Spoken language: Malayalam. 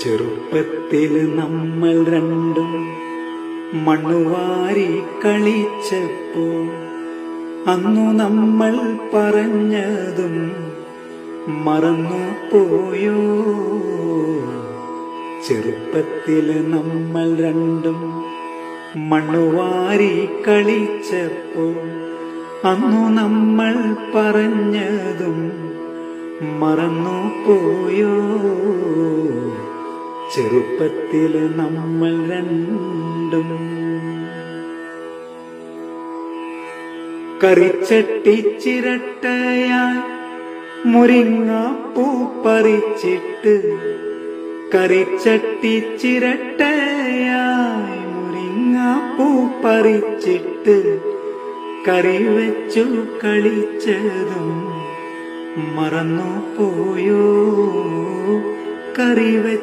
ചെറുപ്പത്തിൽ നമ്മൾ രണ്ടും മണ്ണുവാരി കളിച്ചപ്പോ അന്നു നമ്മൾ പറഞ്ഞതും മറന്നു പോയോ? ചെറുപ്പത്തിൽ നമ്മൾ രണ്ടും മണ്ണുവാരി കളിച്ചപ്പോ അന്നു നമ്മൾ പറഞ്ഞതും മറന്നു പോയോ? ചെറുപ്പത്തിൽ നമ്മൾ രണ്ടും കറിച്ചട്ടി ചിരട്ടയായി മുരിങ്ങാപ്പൂ പറിച്ചിട്ട് കറിച്ചട്ടി ചിരട്ടയായി മുരിങ്ങാപ്പൂ പറിച്ചിട്ട് കറി വെച്ചു കളിച്ചതും മറന്നു പോയോ കറി വെച്ചു